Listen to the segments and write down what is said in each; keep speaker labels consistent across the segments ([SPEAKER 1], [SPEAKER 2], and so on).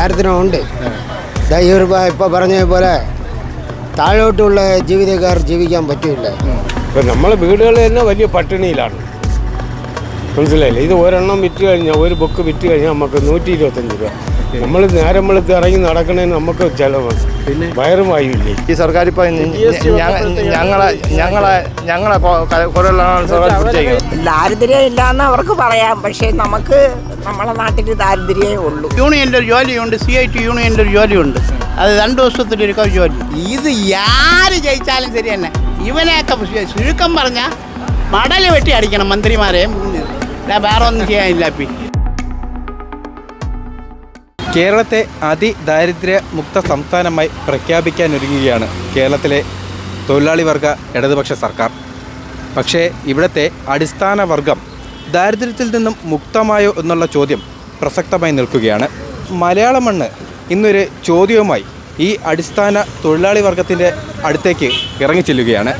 [SPEAKER 1] ദാരിദ്ര്യമുണ്ട്. ദാ ഈ ഒരു ഇപ്പോൾ പറഞ്ഞ പോലെ താഴോട്ടുള്ള ജീവിതക്കാർ ജീവിക്കാൻ പറ്റില്ല.
[SPEAKER 2] ഇപ്പം നമ്മളെ വീടുകൾ തന്നെ വലിയ പട്ടിണിയിലാണ്. മനസ്സിലായില്ലേ? ഇത് ഒരെണ്ണം വിറ്റ് കഴിഞ്ഞാൽ ഒരു ബുക്ക് വിറ്റ് കഴിഞ്ഞാൽ നമുക്ക് നൂറ്റി ഇരുപത്തഞ്ച് രൂപ. നമ്മൾ നേരം വെളുത്ത് ഇറങ്ങി നടക്കണേന് നമുക്ക് ചിലവ്.
[SPEAKER 3] പിന്നെ?
[SPEAKER 2] വയറും വായുവില്ലേ
[SPEAKER 4] ഈ സർക്കാർ ഇപ്പൊ ഞങ്ങളെ ഞങ്ങളെ ഞങ്ങളെ
[SPEAKER 5] ദാരിദ്ര്യം ഇല്ലാന്ന് അവർക്ക് പറയാം. പക്ഷേ നമുക്ക് നമ്മളെ നാട്ടിൽ ദാരിദ്ര്യമേ ഉള്ളൂ.
[SPEAKER 6] യൂണിയന്റെ ഒരു ജോലിയുണ്ട് സി ഐ ടി യൂണിയന്റെ ഒരു ജോലിയുണ്ട്. അത് രണ്ട് ഒരു ജോലി. ഇത് ആര് ജയിച്ചാലും ശരി തന്നെ. ഇവനെയൊക്കെ ചുരുക്കം പറഞ്ഞാൽ മടൽ വെട്ടി അടിക്കണം മന്ത്രിമാരെ. വേറെ ഒന്നും ചെയ്യാനില്ല പി.
[SPEAKER 3] കേരളത്തെ അതിദാരിദ്ര്യ മുക്ത സംസ്ഥാനമായി പ്രഖ്യാപിക്കാനൊരുങ്ങുകയാണ് കേരളത്തിലെ തൊഴിലാളി വർഗ ഇടതുപക്ഷ സർക്കാർ. പക്ഷേ ഇവിടുത്തെ അടിസ്ഥാന വർഗം ദാരിദ്ര്യത്തിൽ നിന്നും മുക്തമായോ എന്നുള്ള ചോദ്യം പ്രസക്തമായി നിൽക്കുകയാണ്. മലയാള മണ്ണ് ഇന്നൊരു ചോദ്യവുമായി ഈ അടിസ്ഥാന തൊഴിലാളി വർഗത്തിന്റെ അടുത്തേക്ക് ഇറങ്ങിച്ചെല്ലുകയാണ്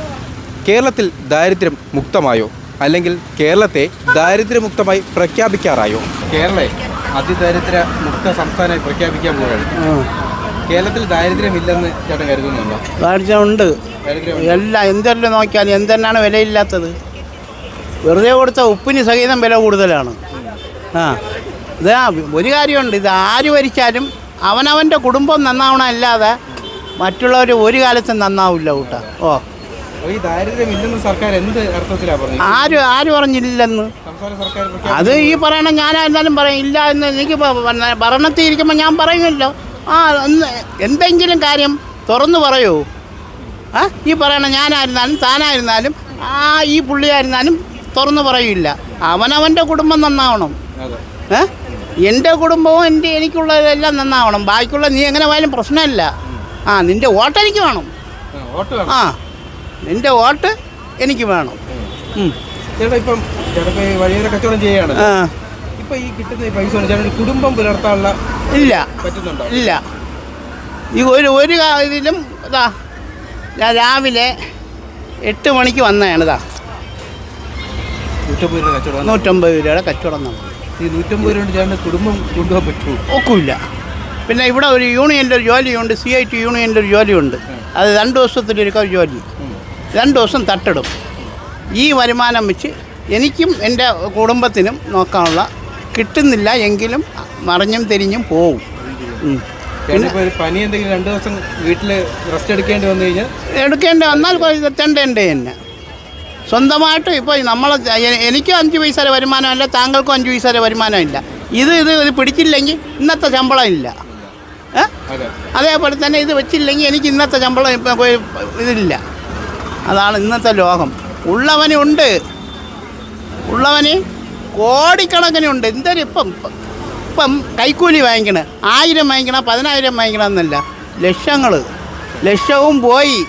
[SPEAKER 3] കേരളത്തിൽ ദാരിദ്ര്യം മുക്തമായോ? അല്ലെങ്കിൽ കേരളത്തെ ദാരിദ്ര്യമുക്തമായി പ്രഖ്യാപിക്കാറായോ? കേരളെ അതിദാരിദ്ര്യ മുക്ത സംസ്ഥാനമായി പ്രഖ്യാപിക്കാൻ പോവുകയാണ്. കേരളത്തിൽ ദാരിദ്ര്യമില്ലെന്ന് ചേട്ടൻ കരുതുന്നുണ്ടോ?
[SPEAKER 6] ദാരിദ്ര്യമുണ്ട്.
[SPEAKER 3] ദാരിദ്ര്യം
[SPEAKER 6] എല്ലാം എന്തെല്ലാം നോക്കിയാലും എന്തെന്നാണ് വിലയില്ലാത്തത്? വെറുതെ കൊടുത്ത ഉപ്പിന് സഹിതം വില കൂടുതലാണ്. ആ ഇതാ ഒരു കാര്യമുണ്ട്. ഇത് ആര് ഭരിച്ചാലും അവനവന്റെ കുടുംബം നന്നാവണം അല്ലാതെ മറ്റുള്ളവർ ഒരു കാലത്തും നന്നാവില്ല കൂട്ട. ഓ.
[SPEAKER 3] ഈ ദാരിദ്ര്യമില്ലെന്ന് സർക്കാർ എന്ത് അർത്ഥത്തിലാണ് പറഞ്ഞത്?
[SPEAKER 6] ആര് ആര് പറഞ്ഞില്ലെന്ന്? അത് ഈ പറയണ ഞാനായിരുന്നാലും പറയും. ഇല്ല എന്ന് എനിക്ക് ഭരണത്തിൽ ഇരിക്കുമ്പോൾ ഞാൻ പറയുമല്ലോ. ആ എന്തെങ്കിലും കാര്യം തുറന്നു പറയൂ. ആ ഈ പറയണ ഞാനായിരുന്നാലും താനായിരുന്നാലും ആ ഈ പുള്ളിയായിരുന്നാലും തുറന്നു പറയില്ല. അവനവന്റെ കുടുംബം നന്നാവണം. ഏ? എന്റെ കുടുംബവും എന്റെ എനിക്കുള്ളതെല്ലാം നന്നാവണം. ബാക്കിയുള്ള നീ എങ്ങനെ പോയാലും പ്രശ്നമില്ല. ആ നിന്റെ വോട്ട് എനിക്ക് വേണം.
[SPEAKER 3] ആ,
[SPEAKER 6] നിന്റെ വോട്ട് എനിക്ക് വേണം.
[SPEAKER 3] ഇപ്പം ഈ കച്ചവടം കിട്ടുന്ന പൈസ കുടുംബം പുലർത്താനുള്ള
[SPEAKER 6] ഇല്ല.
[SPEAKER 3] പറ്റുന്നുണ്ടോ?
[SPEAKER 6] ഇല്ല. ഈ ഒരു ഒരു ഇതിലും ഇതാ ഞാൻ രാവിലെ എട്ട് മണിക്ക് വന്നതാണ് ഇതാ.
[SPEAKER 3] നൂറ്റമ്പത് രൂപ കച്ചവടം
[SPEAKER 6] നൂറ്റമ്പത് രൂപയുടെ കച്ചവടം
[SPEAKER 3] ഈ നൂറ്റമ്പത് രൂപ കൊണ്ട് ചേട്ടന്റെ കുടുംബം കൊണ്ടുപോകാൻ പറ്റുമോ?
[SPEAKER 6] ഒക്കില്ല. പിന്നെ ഇവിടെ ഒരു യൂണിയന്റെ ഒരു ജോലിയുണ്ട് സി ഐ ടി യൂണിയന്റെ ഒരു ജോലിയുണ്ട്. അത് രണ്ട് ദിവസത്തിലൊരുക്ക ജോലി. രണ്ട് ദിവസം തട്ടിടും. ഈ വരുമാനം വെച്ച് എനിക്കും എന്റെ കുടുംബത്തിനും നോക്കാനുള്ള കിട്ടുന്നില്ല എങ്കിലും മറിഞ്ഞും തിരിഞ്ഞും പോവും.
[SPEAKER 3] പനി എന്തെങ്കിലും രണ്ട് ദിവസം വീട്ടിൽ റെസ്റ്റ് എടുക്കേണ്ടി വന്നു കഴിഞ്ഞാൽ?
[SPEAKER 6] എടുക്കേണ്ടി വന്നാൽ തെണ്ടേണ്ടേ തന്നെ. സ്വന്തമായിട്ട് ഇപ്പോൾ നമ്മൾ എനിക്കും അഞ്ച് പൈസയുടെ വരുമാനമല്ല താങ്കൾക്കും അഞ്ച് പൈസയുടെ വരുമാനമില്ല. ഇത് ഇത് ഇത് പിടിച്ചില്ലെങ്കിൽ ഇന്നത്തെ ശമ്പളം ഇല്ല. അതേപോലെ തന്നെ ഇത് വെച്ചില്ലെങ്കിൽ എനിക്ക് ഇന്നത്തെ ശമ്പളം ഇപ്പം കൊ- ഇതില്ല. അതാണ് ഇന്നത്തെ ലോകം. ഉള്ളവന് ഉണ്ട്. ഉള്ളവന് കോടിക്കണക്കിനുണ്ട് എന്തൊരു ഇപ്പം ഇപ്പം കൈക്കൂലി വാങ്ങിക്കണ. ആയിരം വാങ്ങിക്കണ പതിനായിരം വാങ്ങിക്കണം എന്നല്ല. ലക്ഷങ്ങൾ ലക്ഷവും പോയി.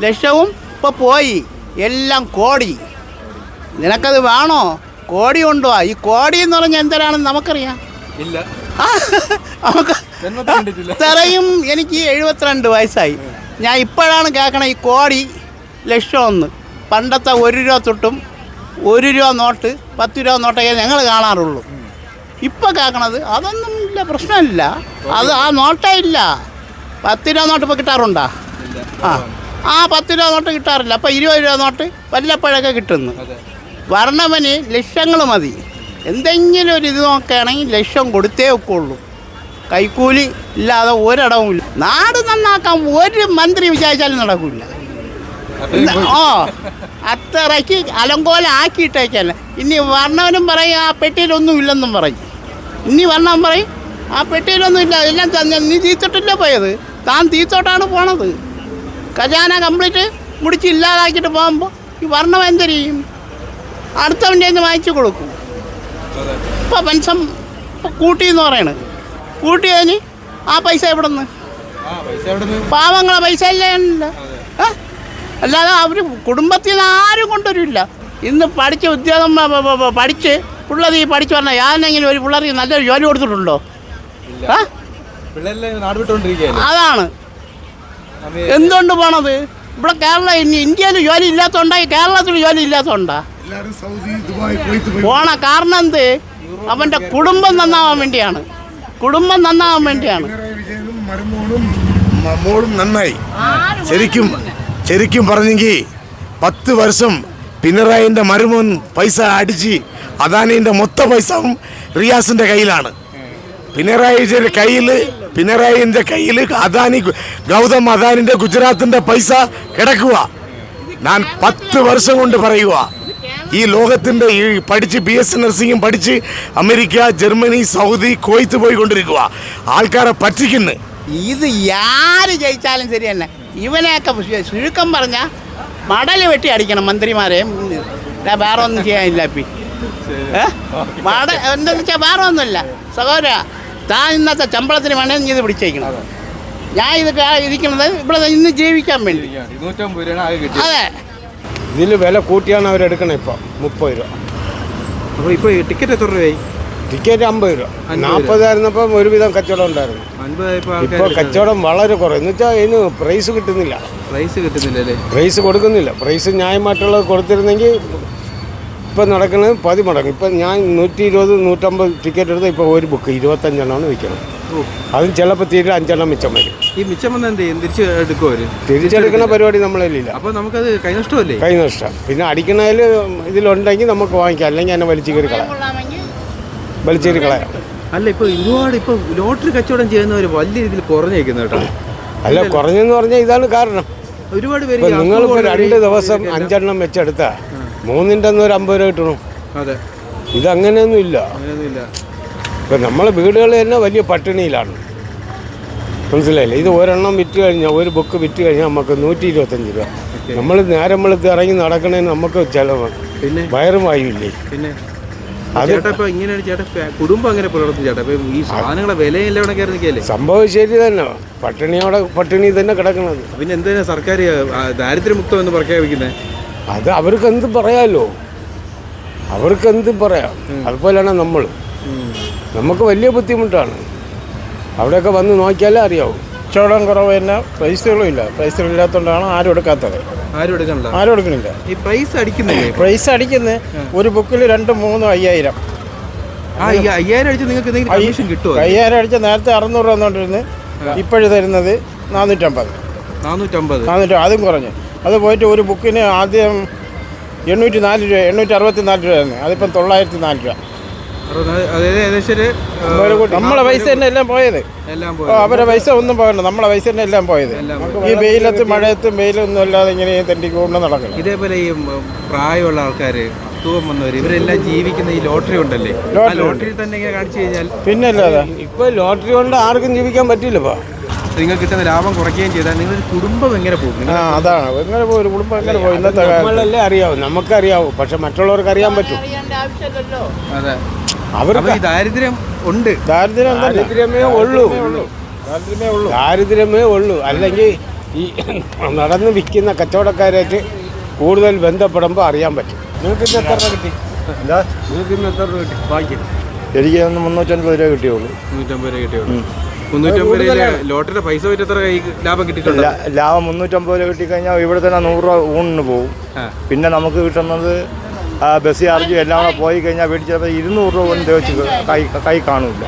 [SPEAKER 6] ലക്ഷവും ഇപ്പോൾ പോയി. എല്ലാം കോടി. നിനക്കത് വേണോ? കോടി ഉണ്ടോ? ഈ കോടി എന്ന് പറഞ്ഞാൽ എന്തരാണെന്ന് നമുക്കറിയാം.
[SPEAKER 3] ഇല്ല.
[SPEAKER 6] ഇത്രയും എനിക്ക് എഴുപത്തിരണ്ട് വയസ്സായി. ഞാൻ ഇപ്പോഴാണ് കേൾക്കണ ഈ കോടി ലക്ഷമൊന്ന്. പണ്ടത്തെ ഒരു രൂപ തൊട്ടും ഒരു രൂപ നോട്ട് പത്ത് രൂപ നോട്ടൊക്കെ ഞങ്ങൾ കാണാറുള്ളൂ. ഇപ്പം കേൾക്കണത് അതൊന്നും ഇല്ല പ്രശ്നമില്ല. അത് ആ നോട്ടേ ഇല്ല. പത്ത് രൂപ നോട്ട് ഇപ്പോൾ കിട്ടാറുണ്ടോ? ആ. ആ പത്ത് രൂപ നോട്ട് കിട്ടാറില്ല. അപ്പോൾ ഇരുപത് രൂപ നോട്ട് വല്ലപ്പോഴൊക്കെ കിട്ടുന്നു. വരണവന് ലക്ഷങ്ങൾ മതി. എന്തെങ്കിലും ഒരു ഇത് നോക്കുകയാണെങ്കിൽ ലക്ഷം കൊടുത്തേ ഒക്കുള്ളൂ. കൈക്കൂലി ഇല്ലാതെ ഒരിടവും ഇല്ല. നാട് നന്നാക്കാൻ ഒരു മന്ത്രി വിചാരിച്ചാലും നടക്കില്ല. ഓ അത്രയ്ക്ക് അലങ്കോലം ആക്കിയിട്ടേക്കല്ല ഇനി വർണവനും പറയും ആ പെട്ടിയിലൊന്നും ഇല്ലെന്നും പറയും. ഇനി വർണവൻ പറയും ആ പെട്ടിയിലൊന്നും ഇല്ല എല്ലാം തന്നെ നീ തീത്തോട്ടില്ല പോയത്. താൻ തീത്തോട്ടാണ് പോണത്. ഖജാന കംപ്ലീറ്റ് മുടിച്ച് ഇല്ലാതാക്കിയിട്ട് പോകുമ്പോൾ ഈ വർണം എന്ത് ചെയ്യും അടുത്തവന്റെ നിന്ന് വാങ്ങിച്ചു കൊടുക്കും. ഇപ്പോൾ പെൻഷൻ കൂട്ടി എന്ന് പറയണത് കൂട്ടിയതിന് ആ പൈസ എവിടെ നിന്ന്
[SPEAKER 3] ആ പൈസ എവിടെ നിന്ന്
[SPEAKER 6] പാവങ്ങളെ പൈസ ഇല്ല? അല്ലാതെ അവർ കുടുംബത്തിൽ നിന്ന് ആരും കൊണ്ടുവരില്ല. ഇന്ന് പഠിച്ച് ഉദ്യോഗം പഠിച്ച് പിള്ളേർ ഈ പഠിച്ചു പറഞ്ഞാൽ ഞാനെങ്കിലും ഒരു പിള്ളേർക്ക് നല്ലൊരു ജോലി കൊടുത്തിട്ടുണ്ടോ? ആ അതാണ്. എന്തുകൊണ്ട് പോണത്? ഇവിടെ കേരള ഇനി ഇന്ത്യയിൽ ജോലി ഇല്ലാത്തതുകൊണ്ടാ കേരളത്തിൽ ജോലി ഇല്ലാത്തതുകൊണ്ടാ പോണ കാരണം എന്ത്? അവന്റെ കുടുംബം നന്നാവാൻ വേണ്ടിയാണ്. കുടുംബം നന്നാവാൻ വേണ്ടിയാണ്.
[SPEAKER 7] മോളും നന്നായി. ശരിക്കും ശരിക്കും പറഞ്ഞെങ്കിൽ പത്ത് വർഷം പിണറായിന്റെ മരുമോൻ പൈസ അടിച്ച് അദാനിന്റെ മൊത്ത പൈസവും റിയാസിന്റെ കയ്യിലാണ്. പിണറായിയുടെ കയ്യിൽ പിണറായിന്റെ കയ്യിൽ അദാനി ഗൗതം അദാനിന്റെ ഗുജറാത്തിന്റെ പൈസ കിടക്കുക ഞാൻ പത്ത് വർഷം കൊണ്ട് പറയുക ഈ ലോകത്തിന്റെ ഈ പഠിച്ച് ബി എസ് നഴ്സിംഗും പഠിച്ച് അമേരിക്ക ജർമ്മനി സൗദി കുവൈത്ത് പോയിക്കൊണ്ടിരിക്കുക ആൾക്കാരെ പറ്റിക്കുന്നു.
[SPEAKER 6] ഇത് ആര് ജയിച്ചാലും ശരി തന്നെ. ഇവനെയൊക്കെ ചുരുക്കം പറഞ്ഞ മടൽ വെട്ടി അടിക്കണം മന്ത്രിമാരെ. വേറെ ഒന്നും ചെയ്യാനില്ല ഇപ്പം? മട എന്താന്ന് വെച്ചാൽ വേറെ ഒന്നുമില്ല സഹോദര താൻ ഇന്നത്തെ ശമ്പളത്തിന് വേണേ നീ ഇത് പിടിച്ചേക്കണം. ഞാൻ ഇത് ഇരിക്കുന്നത് ഇവിടെ ഇന്ന് ജീവിക്കാൻ വേണ്ടി. അതെ.
[SPEAKER 2] ഇതിൽ വില കൂട്ടിയാണ് അവരെടുക്കണേ ഇപ്പം. മുപ്പത് രൂപ.
[SPEAKER 3] അപ്പോൾ ഇപ്പോൾ ടിക്കറ്റ് എത്ര രൂപയായി?
[SPEAKER 2] ടിക്കറ്റ് അമ്പത് രൂപ. നാൽപ്പതായിരുന്നപ്പം ഒരുവിധം കച്ചവടം ഉണ്ടായിരുന്നു. ഇപ്പോൾ കച്ചവടം വളരെ കുറവ്. എന്ന് വെച്ചാൽ ഇതിന് പ്രൈസ് കിട്ടുന്നില്ല.
[SPEAKER 3] പ്രൈസ് കിട്ടുന്നില്ല
[SPEAKER 2] പ്രൈസ് കൊടുക്കുന്നില്ല. പ്രൈസ് ന്യായമായിട്ടുള്ളത് കൊടുത്തിരുന്നെങ്കിൽ ഇപ്പം നടക്കുന്നത് പതി മടങ്ങ് ഇപ്പം ഞാൻ നൂറ്റി ഇരുപത് നൂറ്റമ്പത് ടിക്കറ്റ് എടുത്ത് ഇപ്പോൾ ഒരു ബുക്ക് ഇരുപത്തഞ്ചെണ്ണമാണ് വിൽക്കുന്നത്.
[SPEAKER 3] ഓ.
[SPEAKER 2] അതും ചിലപ്പോൾ തീരെ അഞ്ചെണ്ണം മിച്ചം വരും.
[SPEAKER 3] ഈ മിച്ചം വന്ന് എന്ത് ചെയ്യും? തിരിച്ച് എടുക്കുമോ അവർ
[SPEAKER 2] തിരിച്ചെടുക്കുന്ന പരിപാടി നമ്മളതിലില്ല
[SPEAKER 3] അപ്പോൾ നമുക്കത് കൈനഷ്ടമല്ലേ
[SPEAKER 2] കൈ നഷ്ടം. പിന്നെ അടിക്കണതിൽ ഇതിലുണ്ടെങ്കിൽ നമുക്ക് വാങ്ങിക്കാം. അല്ലെങ്കിൽ എന്നെ വലിച്ചു കയറി കളയാം. വലിച്ചു കയറി കളയാം.
[SPEAKER 3] അല്ല ഇപ്പോൾ ഒരുപാട് ഇപ്പോൾ ലോട്ടറി കച്ചവടം ചെയ്യുന്നവർ വലിയ രീതിയിൽ കുറഞ്ഞേക്കുന്നു കേട്ടോ.
[SPEAKER 2] അല്ല കുറഞ്ഞെന്ന് പറഞ്ഞാൽ ഇതാണ് കാരണം.
[SPEAKER 3] ഒരുപാട് പേര് നിങ്ങൾ
[SPEAKER 2] രണ്ട് ദിവസം അഞ്ചെണ്ണം വെച്ചെടുത്താ മൂന്നിന്റെ അന്ന് ഒരു അമ്പത് രൂപ കിട്ടണം.
[SPEAKER 3] അതെ.
[SPEAKER 2] ഇതങ്ങനെയൊന്നും ഇല്ല ഇപ്പം നമ്മളെ വീടുകൾ തന്നെ വലിയ പട്ടിണിയിലാണ്. മനസ്സിലായില്ലേ? ഇത് ഒരെണ്ണം വിറ്റ് കഴിഞ്ഞാൽ ഒരു ബുക്ക് വിറ്റ് കഴിഞ്ഞാൽ നമുക്ക് നൂറ്റി ഇരുപത്തഞ്ച് രൂപ നമ്മൾ നേരം വെളുത്ത് ഇറങ്ങി നടക്കണേന് നമുക്ക് ചിലവ്.
[SPEAKER 3] പിന്നെ?
[SPEAKER 2] വയറും വായുല്ലേ
[SPEAKER 3] പിന്നെ? ചേട്ടാ ഇപ്പൊ ഇങ്ങനെയാണ് ചേട്ടാ കുടുംബം അങ്ങനെ പുലർത്തും ചേട്ടാ. ഇപ്പൊ ഈ സാധനങ്ങളെ വിലയെല്ലാം ഇവിടെ കയറി നിൽക്കല്ലേ?
[SPEAKER 2] സംഭവം ശരി തന്നെ. പട്ടിണിയോടെ പട്ടിണി തന്നെ കിടക്കണത്.
[SPEAKER 3] പിന്നെ എന്തിനാ സർക്കാർ ദാരിദ്ര്യമുക്തം എന്ന് പ്രഖ്യാപിക്കുന്നത്
[SPEAKER 2] അത് അവർക്ക് എന്ത് പറയാമല്ലോ അവർക്ക് എന്ത് പറയാം അതുപോലെയാണ് നമ്മൾ നമുക്ക് വലിയ ബുദ്ധിമുട്ടാണ്. അവിടെയൊക്കെ വന്ന് നോക്കിയാലേ അറിയാവൂ.
[SPEAKER 4] കച്ചവടം കുറവ് തന്നെ. പൈസകളും ഇല്ല. പൈസ ഇല്ലാത്തതുകൊണ്ടാണ് ആരും എടുക്കാത്തത്.
[SPEAKER 3] ആരും എടുക്കണില്ല
[SPEAKER 4] ആരും എടുക്കണില്ല.
[SPEAKER 3] ഈ പ്രൈസ് അടിക്കുന്നില്ലേ?
[SPEAKER 4] പ്രൈസ് അടിക്കുന്നത് ഒരു ബുക്കിൽ രണ്ടും മൂന്നും അയ്യായിരം.
[SPEAKER 3] അയ്യായിരം അടിച്ച് നിങ്ങൾക്ക് കമ്മീഷൻ കിട്ടുമോ
[SPEAKER 4] അയ്യായിരം അടിച്ച നേരത്തെ അറുന്നൂറ് രൂപ തന്നുകൊണ്ടിരുന്ന് ഇപ്പോഴും തരുന്നത് നാനൂറ്റമ്പത്.
[SPEAKER 3] നാനൂറ്റമ്പത്.
[SPEAKER 4] നാനൂറ്റി അതും കുറഞ്ഞു. അത് പോയിട്ട് ഒരു ബുക്കിന് ആദ്യം എണ്ണൂറ്റി നാല് രൂപ. എണ്ണൂറ്റി അറുപത്തി നാല് രൂപയായിരുന്നു അതിപ്പം തൊള്ളായിരത്തി നാല് രൂപ നമ്മളെ പൈസ തന്നെ എല്ലാം പോയത്. അവരെ പൈസ ഒന്നും പോകണ്ട. നമ്മളെ പൈസ തന്നെ എല്ലാം പോയത്. ഈ വെയിലത്ത് മഴയത്തും വെയിലൊന്നും അല്ലാതെ ഇങ്ങനെ തെണ്ടിക്കൊണ്ട് നടക്കണം
[SPEAKER 3] ഇതേപോലെ ഈ പ്രായമുള്ള ആൾക്കാര് അസുഖം വന്നവർ ഇവരെല്ലാം ജീവിക്കുന്ന ഈ ലോട്ടറി ഉണ്ടല്ലേ?
[SPEAKER 4] ലോട്ടറി
[SPEAKER 3] തന്നെ ഇങ്ങനെ കാണിച്ചു കഴിഞ്ഞാൽ
[SPEAKER 4] പിന്നെ അല്ലാതെ?
[SPEAKER 2] ഇപ്പോൾ ലോട്ടറി കൊണ്ട് ആർക്കും ജീവിക്കാൻ പറ്റില്ലപ്പാ.
[SPEAKER 3] നിങ്ങൾക്ക് കിട്ടുന്ന ലാഭം കുറയ്ക്കുകയും ചെയ്താൽ നിങ്ങളൊരു കുടുംബം എങ്ങനെ പോകും?
[SPEAKER 4] ആ അതാണ്. എങ്ങനെ പോയി ഒരു കുടുംബം എങ്ങനെ പോയി ഇന്നത്തെ കാലത്ത്.
[SPEAKER 2] നമ്മളല്ലേ അറിയാവും നമുക്കറിയാവും. പക്ഷെ മറ്റുള്ളവർക്ക് അറിയാൻ പറ്റും.
[SPEAKER 3] അതെ.
[SPEAKER 2] അവർക്ക്
[SPEAKER 3] ഈ ദാരിദ്ര്യം ഉണ്ട്.
[SPEAKER 4] ദാരിദ്ര്യം
[SPEAKER 2] ദാരിദ്ര്യമേ ഉള്ളൂ.
[SPEAKER 4] ദാരിദ്ര്യമേ ഉള്ളൂ.
[SPEAKER 2] ദാരിദ്ര്യമേ ഉള്ളൂ. അല്ലെങ്കിൽ ഈ നടന്ന് വിൽക്കുന്ന കച്ചവടക്കാരായിട്ട് കൂടുതൽ ബന്ധപ്പെടുമ്പോൾ അറിയാൻ പറ്റും. നിങ്ങൾക്ക് ഇന്ന് എത്ര രൂപ കിട്ടി?
[SPEAKER 4] എന്താ?
[SPEAKER 2] നിങ്ങൾക്ക് ഇന്ന് എത്ര രൂപ കിട്ടി? ബാക്കി
[SPEAKER 4] എനിക്ക് ഒന്ന് മുന്നൂറ്റൻപത് രൂപ കിട്ടിയുള്ളൂ.
[SPEAKER 3] മുന്നൂറ്റമ്പത് രൂപ കിട്ടിയുള്ളൂ. മുന്നൂറ്റമ്പത് ലോട്ടറിയുടെ പൈസ ലാഭം
[SPEAKER 4] കിട്ടിയിട്ടില്ല ലാഭം മുന്നൂറ്റമ്പത് രൂപ കിട്ടിക്കഴിഞ്ഞാൽ ഇവിടെ തന്നെ നൂറ് രൂപ ഊണിന് പോകും പിന്നെ നമുക്ക് കിട്ടുന്നത് ബസ് ചാർജ് എല്ലാം കൂടെ പോയി കഴിഞ്ഞാൽ വീട്ടിൽ ചിലപ്പോൾ ഇരുന്നൂറ് രൂപ ഒന്നും തേച്ച് കൈ കൈ കാണൂല്ല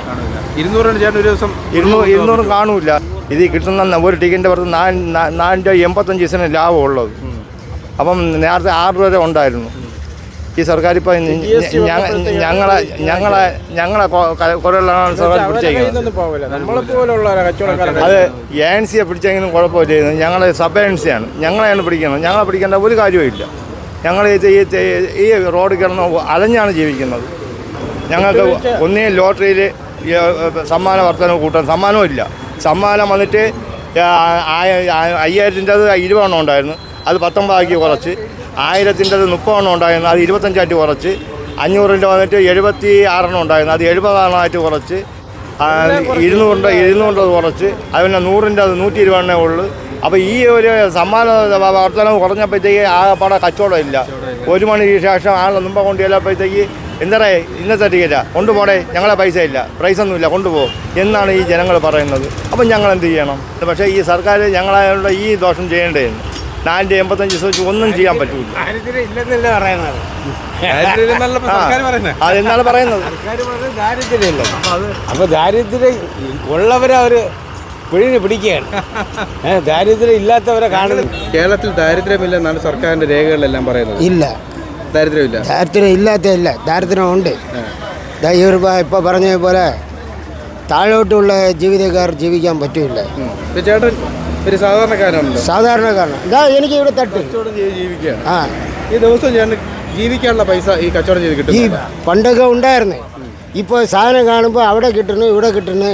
[SPEAKER 3] ഇരുന്നൂറ് രൂപ ചേട്ടൻ ഒരു ദിവസം
[SPEAKER 4] ഇരുന്നൂറ് ഇരുന്നൂറും കാണൂല്ല ഇത് കിട്ടുന്ന ഒരു ടിക്കറ്റിന്റെ പുറത്ത് നാല് നാലിന്റെ നാല് രൂപ എൺപത്തഞ്ച് ദിവസത്തിന് ലാഭമുള്ളത് അപ്പം നേരത്തെ ആറ് രൂപ ഉണ്ടായിരുന്നു. ഈ സർക്കാർ ഇപ്പോൾ ഞങ്ങളെ ഞങ്ങളെ ഞങ്ങളെ കുറേയുള്ളതാണ് സർക്കാർ പിടിച്ചേക്കുന്നത്
[SPEAKER 2] നമ്മളെ എ എൻ
[SPEAKER 4] അത് ഏൻസിയെ പിടിച്ചെങ്കിലും കുഴപ്പമില്ല. ഞങ്ങളെ സബ് ഏൻസിയാണ് ഞങ്ങളെയാണ് പിടിക്കുന്നത് ഞങ്ങളെ പിടിക്കേണ്ട ഒരു കാര്യവും ഞങ്ങൾ ഈ റോഡ് കിടന്ന് അലഞ്ഞാണ് ജീവിക്കുന്നത്. ഞങ്ങൾക്ക് ഒന്നേ ലോട്ടറിയിൽ സമ്മാന വർധന കൂട്ടാൻ സമ്മാനവും ഇല്ല. സമ്മാനം വന്നിട്ട് അയ്യായിരത്തിന്റെ അത് ഇരുപതെണ്ണം ഉണ്ടായിരുന്നു. അത് പത്തൊമ്പതാക്കി കുറച്ച്. ആയിരത്തിന്റെത് മുപ്പതെണ്ണം ഉണ്ടായിരുന്നു. അത് ഇരുപത്തഞ്ചായിട്ട് കുറച്ച്. അഞ്ഞൂറിന്റെ വന്നിട്ട് എഴുപത്തി ആറെണ്ണം ഉണ്ടായിരുന്നു. അത് എഴുപതെണ്ണമായിട്ട് കുറച്ച്. ഇരുന്നൂറിന്റെ ഇരുന്നൂറിന്റെ കുറച്ച്. അതുപോലെ നൂറിന്റെ അത് നൂറ്റി ഇരുപതെണ്ണേ ഉള്ളൂ. അപ്പോൾ ഈ ഒരു സമ്മാന വർധനം കുറഞ്ഞപ്പോഴത്തേക്ക് ആകെപ്പാടെ കച്ചവടം ഇല്ല. ഒരു മണിക്ക് ശേഷം ആളെ മുമ്പ് കൊണ്ട് ചെല്ലപ്പോഴത്തേക്ക് എന്താ ഇന്നത്തെ ടിക്കറ്റാ കൊണ്ടുപോടേ ഞങ്ങളെ പൈസ ഇല്ല. പ്രൈസ് ഒന്നുമില്ല കൊണ്ടുപോകും എന്നാണ് ഈ ജനങ്ങൾ പറയുന്നത്. അപ്പം ഞങ്ങൾ എന്ത് ചെയ്യണം? പക്ഷേ ഈ സർക്കാർ ഞങ്ങളായുള്ള ഈ ദോഷം ചെയ്യേണ്ടതെന്ന് നാലിന്റെ എൺപത്തഞ്ച് ദിവസം വെച്ച് ഒന്നും ചെയ്യാൻ
[SPEAKER 2] പറ്റൂല. പറയുന്നത്?
[SPEAKER 4] അതെന്നാണ് പറയുന്നത്?
[SPEAKER 2] സർക്കാർ പറഞ്ഞത് ദാരിദ്ര്യം അപ്പോൾ ദാരിദ്ര്യം ഉള്ളവരെ അവർ പിഴിഞ്ഞ് പിടിക്കുകയാണ്. ദാരിദ്ര്യം ഇല്ലാത്തവരെ കാണുന്നു.
[SPEAKER 3] കേരളത്തിൽ ദാരിദ്ര്യമില്ലെന്നാണ് സർക്കാരിന്റെ രേഖകളിലെല്ലാം പറയുന്നത്.
[SPEAKER 1] ഇല്ല.
[SPEAKER 3] ദാരിദ്ര്യമില്ല?
[SPEAKER 1] ദാരിദ്ര്യം ഇല്ലാത്ത ഇല്ല. ദാരിദ്ര്യം ഉണ്ട് ദാ ഇവർ ഇപ്പോൾ പറഞ്ഞ പോലെ താഴോട്ടുള്ള ജീവിതക്കാർ ജീവിക്കാൻ പറ്റില്ല
[SPEAKER 3] ഉം. ചേട്ടൻ ഒരു സാധാരണക്കാരനാണല്ലോ
[SPEAKER 1] സാധാരണക്കാരൻ. ഇതാ എനിക്ക് ഇവിടെ തട്ട്.
[SPEAKER 3] കച്ചവടം ചെയ്ത് ജീവിക്കുകയാണ്.
[SPEAKER 1] ആ.
[SPEAKER 3] ഈ ദിവസം ഞാൻ ജീവിക്കാനുള്ള പൈസ ഈ കച്ചവടം ചെയ്ത്
[SPEAKER 1] ഈ
[SPEAKER 3] കിട്ടും
[SPEAKER 1] പണ്ടൊക്കെ ഉണ്ടായിരുന്നേ. ഇപ്പോൾ സാധനം കാണുമ്പോൾ അവിടെ കിട്ടുന്നു ഇവിടെ കിട്ടുന്നു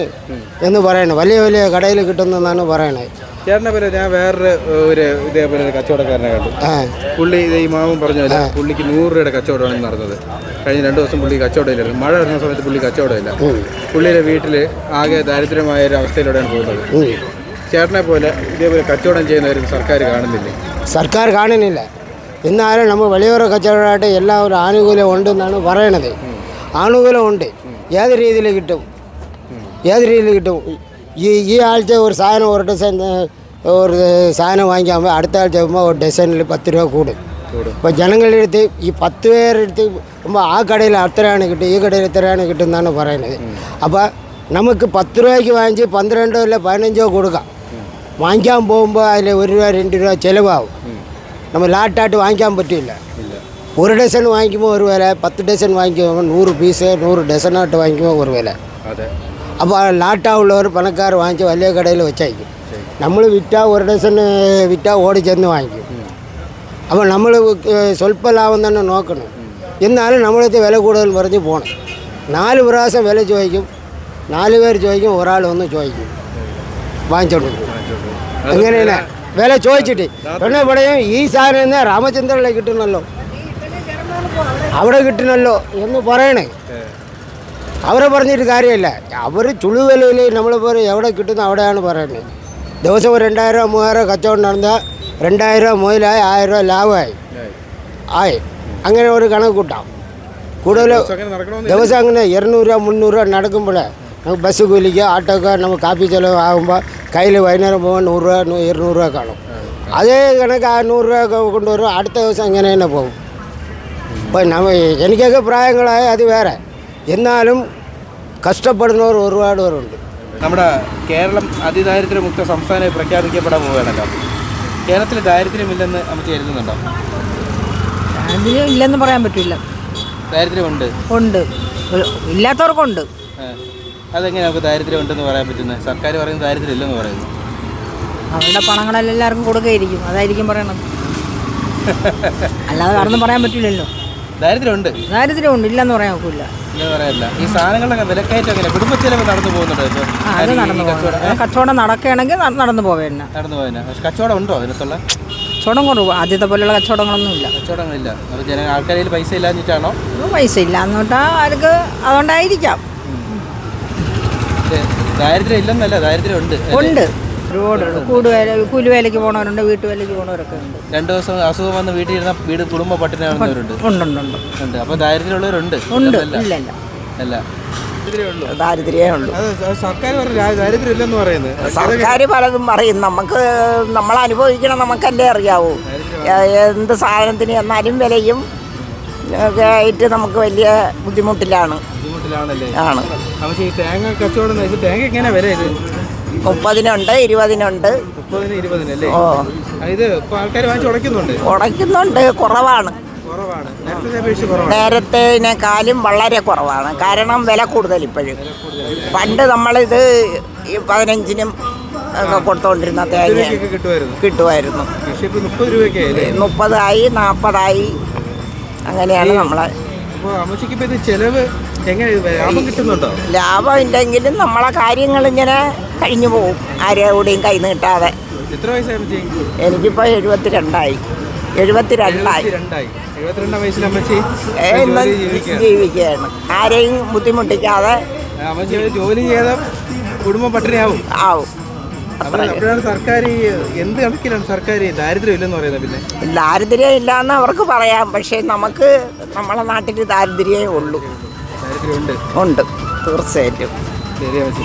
[SPEAKER 1] എന്ന് പറയണേ. വലിയ വലിയ കടയിൽ കിട്ടുന്നെന്നാണ് പറയണേ.
[SPEAKER 3] ചേട്ടനെ പോലെ ഞാൻ വേറൊരു ഒരു ഇതേപോലെ ഒരു കച്ചവടക്കാരനെ കണ്ടു.
[SPEAKER 1] ആ.
[SPEAKER 3] പുള്ളി ഇത് ഈ മാമൻ പറഞ്ഞു പോലെ പുള്ളിക്ക് നൂറ് രൂപയുടെ കച്ചവടമാണ് നടന്നത് കഴിഞ്ഞ രണ്ട് ദിവസം പുള്ളി കച്ചവടമില്ലായിരുന്നു. മഴ വരുന്ന സമയത്ത് പുള്ളി കച്ചവടമില്ല. പുള്ളിയുടെ വീട്ടിൽ ആകെ ദാരിദ്ര്യമായ ഒരു അവസ്ഥയിലൂടെയാണ് പോകുന്നത്.
[SPEAKER 1] ഉം.
[SPEAKER 3] ചേട്ടനെ പോലെ ഇതേപോലെ കച്ചവടം ചെയ്യുന്നവരും സർക്കാർ കാണുന്നില്ലേ?
[SPEAKER 1] സർക്കാർ കാണുന്നില്ല. എന്നാലും നമ്മൾ വെളിയോര കച്ചവടമായിട്ട് എല്ലാ ഒരു ആനുകൂല്യം ഉണ്ടെന്നാണ് പറയണത്. ആനുകൂല്യം ഉണ്ട്. ഏത് രീതിയിൽ കിട്ടും? ഏത് രീതിയിൽ കിട്ടും? ഈ ഈ ആഴ്ച ഒരു സാധനം ഒരു ഡിസൈൻ ഒരു സാധനം വാങ്ങിക്കാൻ പോയി അടുത്ത ആഴ്ച ആകുമ്പോൾ ഒരു ഡിസൈനിൽ പത്ത് രൂപ കൂടും. ഇപ്പോൾ ജനങ്ങളുടെ അടുത്ത് ഈ പത്ത് പേരുടെ അടുത്ത് ആകുമ്പോൾ ആ കടയിൽ അത്രയാണ് കിട്ടും ഈ കടയിൽ ഇത്രയാണ് കിട്ടും എന്നാണ് പറയുന്നത് അപ്പോൾ നമുക്ക് പത്ത് രൂപയ്ക്ക് വാങ്ങിച്ച് പന്ത്രണ്ടോ അല്ല പതിനഞ്ചോ കൊടുക്കാം. വാങ്ങിക്കാൻ പോകുമ്പോൾ അതിൽ ഒരു രൂപ രണ്ട് രൂപ ചിലവാകും നമ്മൾ ലാട്ടായിട്ട് വാങ്ങിക്കാൻ പറ്റില്ല ഒരു ഡസൺ വാങ്ങിക്കുമ്പോൾ ഒരു വില പത്ത് ഡസൺ വാങ്ങിക്കുമ്പോൾ നൂറ് പീസ് നൂറ് ഡസനായിട്ട് വാങ്ങിക്കുമ്പോൾ ഒരു വില
[SPEAKER 3] അതെ
[SPEAKER 1] അപ്പോൾ ലാട്ടാവുള്ളവർ പണക്കാർ വാങ്ങിച്ച് വലിയ കടയിൽ വെച്ചയക്കും നമ്മൾ വിറ്റാൽ ഒരു ഡസൺ വിറ്റാൽ ഓടി ചെന്ന് വാങ്ങിക്കും അപ്പോൾ നമ്മൾ സ്വല്പ ലാഭം തന്നെ നോക്കണം എന്നാലും നമ്മളടുത്ത് വില കൂടുതൽ പറഞ്ഞ് പോകണം നാല് പ്രാവശ്യം വില ചോദിക്കും നാല് പേർ ചോദിക്കും ഒരാൾ ഒന്ന് ചോദിക്കും വാങ്ങിച്ചോണ്ട് എങ്ങനെയാണ്? വില ചോദിച്ചിട്ട്. പെണ്ണെ പറയും ഈ സാധനം തന്നെ രാമചന്ദ്രനെ കിട്ടുന്നല്ലോ. അവിടെ കിട്ടണമല്ലോ എന്ന് പറയണേ. അവരെ പറഞ്ഞിട്ട് കാര്യമില്ല. അവർ ചുളുവിലയിൽ നമ്മൾ പറയും എവിടെ കിട്ടുന്ന അവിടെയാണ് പറയുന്നത്. ദിവസം രണ്ടായിരം രൂപ മൂവായിരം കച്ചവടം നടന്നാൽ രണ്ടായിരം രൂപ മുതലായി ആയിരം രൂപ ലാഭമായി. ആയി. അങ്ങനെ ഒരു കണക്ക് കൂട്ടാം. കൂടുതൽ ദിവസം അങ്ങനെ ഇരുന്നൂറ് രൂപ മുന്നൂറ് രൂപ നടക്കുമ്പോഴേ നമുക്ക് ബസ് കൂലിക്ക് ആട്ടോക്ക് നമുക്ക് കാപ്പി ചിലവ് ആകുമ്പോൾ കയ്യിൽ വൈകുന്നേരം പോകാൻ നൂറ് രൂപ നൂ- ഇരുന്നൂറ് രൂപ കാണും. അതേ കണക്ക് ആ നൂറ് രൂപ കൊണ്ടുവരും അടുത്ത ദിവസം ഇങ്ങനെ തന്നെ പോകും. ഇപ്പം നമ്മ എനിക്കൊക്കെ പ്രായങ്ങളായ അത് വേറെ. എന്നാലും കഷ്ടപ്പെടുന്നവർ ഒരുപാട് പേരുണ്ട്.
[SPEAKER 3] നമ്മുടെ കേരളം അതിദാരിദ്ര്യമുക്ത സംസ്ഥാനമായി പ്രഖ്യാപിക്കപ്പെടാൻ പോവുകയാണല്ലോ. കേരളത്തിൽ ദാരിദ്ര്യമില്ലെന്ന് നമുക്ക് കരുതുന്നുണ്ടോ?
[SPEAKER 8] ഇല്ലെന്ന് പറയാൻ പറ്റില്ല.
[SPEAKER 3] ദാരിദ്ര്യമുണ്ട്.
[SPEAKER 8] ഉണ്ട്. ഇല്ലാത്തവർക്കുണ്ട്.
[SPEAKER 3] അതെങ്ങനെ നമുക്ക് ദാരിദ്ര്യം ഉണ്ടെന്ന് പറയാൻ പറ്റുന്നത്? സർക്കാർ പറയുന്നത് ദാരിദ്ര്യം ഇല്ലെന്ന് പറയുന്നു
[SPEAKER 8] അവരുടെ പണങ്ങളെല്ലാം എല്ലാവർക്കും കൊടുക്കുകയായിരിക്കും. അതായിരിക്കും പറയണത്. അല്ലാതെ കടന്നു പറയാൻ പറ്റില്ലല്ലോ.
[SPEAKER 3] ദാരിദ്ര്യമുണ്ട്.
[SPEAKER 8] ദാരിദ്ര്യമുണ്ട്. ഇല്ലെന്ന് പറയാൻ ഒക്കില്ല.
[SPEAKER 3] പറയാനില്ല. ഈ സാധനങ്ങളുടെ വിലക്കയറ്റം എങ്ങനെ കുടുംബത്തിലൊക്കെ നടന്നു പോകുന്നുണ്ടോ
[SPEAKER 8] അത് നടന്നു കച്ചവടം നടക്കുകയാണെങ്കിൽ നടന്നു പോവേണ്ട
[SPEAKER 3] നടന്നു പക്ഷെ കച്ചവടം ഉണ്ടോ അതിനകത്തുള്ള?
[SPEAKER 8] കച്ചവടം കുറവ് ആദ്യത്തെ പോലെയുള്ള കച്ചവടങ്ങളൊന്നും ഇല്ല.
[SPEAKER 3] കച്ചവടങ്ങളില്ല. അപ്പോൾ ജന ആൾക്കാരിൽ പൈസ ഇല്ലാഞ്ഞിട്ടാണോ?
[SPEAKER 8] ഒന്നും പൈസ ഇല്ല എന്നിട്ടാ അവർക്ക് അതുകൊണ്ടായിരിക്കാം.
[SPEAKER 3] ദാരിദ്ര്യം ഇല്ലെന്നല്ല ദാരിദ്ര്യം ഉണ്ട്.
[SPEAKER 8] ഉണ്ട് ഒരുപാടുണ്ട്. കൂടുവേല കൂലിവേലയ്ക്ക് പോണവരുണ്ട് വീട്ടുവേലയ്ക്ക് പോണവരൊക്കെ ഉണ്ട്.
[SPEAKER 3] രണ്ടു ദിവസം അസുഖം വന്ന് വീട്ടിൽ ഇരുന്ന വീട് കുടുംബ പട്ടിണിയാവുന്നവരുണ്ട്
[SPEAKER 8] ഉണ്ടുണ്ടുണ്ട്
[SPEAKER 3] ഉണ്ട് അപ്പോൾ ദാരിദ്ര്യമുള്ളവരുണ്ട്.
[SPEAKER 8] ഉണ്ട്.
[SPEAKER 3] ഇല്ലല്ല.
[SPEAKER 8] ഇല്ല ഇല്ല.
[SPEAKER 3] അല്ല.
[SPEAKER 5] ദാരിദ്ര്യമേ ഉള്ളൂ.
[SPEAKER 3] സർക്കാർ ദാരിദ്ര്യം ഇല്ലെന്ന് പറയുന്നത്.
[SPEAKER 5] സർക്കാർ പലതും പറയും. നമുക്ക് നമ്മൾ അനുഭവിക്കണം നമുക്കല്ലേ അറിയാവൂ. എന്ത് സാധനത്തിന് എന്നാലും വിലയും ഒക്കെ ആയിട്ട് നമുക്ക് വലിയ ബുദ്ധിമുട്ടിലാണ്. ആണ്.
[SPEAKER 3] തേങ്ങ കച്ചവടം തേങ്ങ എങ്ങനെ വില ഇത്?
[SPEAKER 5] മുപ്പതിനുണ്ട് ഇരുപതിനുണ്ട്. ഓ.
[SPEAKER 3] ഇത് ഇപ്പൊ ആൾക്കാർ വാങ്ങിച്ച് ഉടയ്ക്കുന്നുണ്ട്?
[SPEAKER 5] ഉടയ്ക്കുന്നുണ്ട് കുറവാണ്. നേരത്തേനേക്കാളും വളരെ കുറവാണ്. കാരണം വില കൂടുതൽ ഇപ്പോഴും. പണ്ട് നമ്മളിത് പതിനഞ്ചിനും ഒക്കെ കൊടുത്തോണ്ടിരുന്ന തേങ്ങ
[SPEAKER 3] കിട്ടുമായിരുന്നു.
[SPEAKER 5] മുപ്പതായി നാൽപ്പതായി അങ്ങനെയാണ് നമ്മളെ
[SPEAKER 3] അപ്പോൾ അമ്മച്ചിക്ക് ഇപ്പോൾ ഇത് ചിലവ് എങ്ങനെ ഇത് ലാഭം കിട്ടുന്നുണ്ടോ?
[SPEAKER 5] ലാഭം ഇല്ലെങ്കിലും നമ്മളെ കാര്യങ്ങൾ ഇങ്ങനെ കഴിഞ്ഞു പോകും ആരെയും കൈ നീട്ടാതെ.
[SPEAKER 3] എത്ര വയസ്സായി അമ്മച്ചി?
[SPEAKER 5] എനിക്കിപ്പോൾ എഴുപത്തിരണ്ടായി. എഴുപത്തിരണ്ടായി.
[SPEAKER 3] രണ്ടായി എഴുപത്തിരണ്ടാം വയസ്സിൽ അമ്മച്ചി ജീവിക്കുകയാണ്.
[SPEAKER 5] ആരെയും ബുദ്ധിമുട്ടിക്കാതെ
[SPEAKER 3] അമ്മച്ചി ജോലി ചെയ്ത കുടുംബം പട്ടിണിയാവും.
[SPEAKER 5] ആവും.
[SPEAKER 3] സർക്കാർ ഈ എന്ത് കണക്കിലാണ് സർക്കാർ ഈ ദാരിദ്ര്യം ഇല്ലെന്ന് പറയുന്നത് പിന്നെ?
[SPEAKER 5] ദാരിദ്ര്യം ഇല്ലാന്ന് അവർക്ക് പറയാം പക്ഷേ നമുക്ക് നമ്മളെ നാട്ടിൽ ദാരിദ്ര്യമേ ഉള്ളൂ. ഉണ്ട്. തീർച്ചയായിട്ടും.
[SPEAKER 3] ശരി അമ്മച്ചി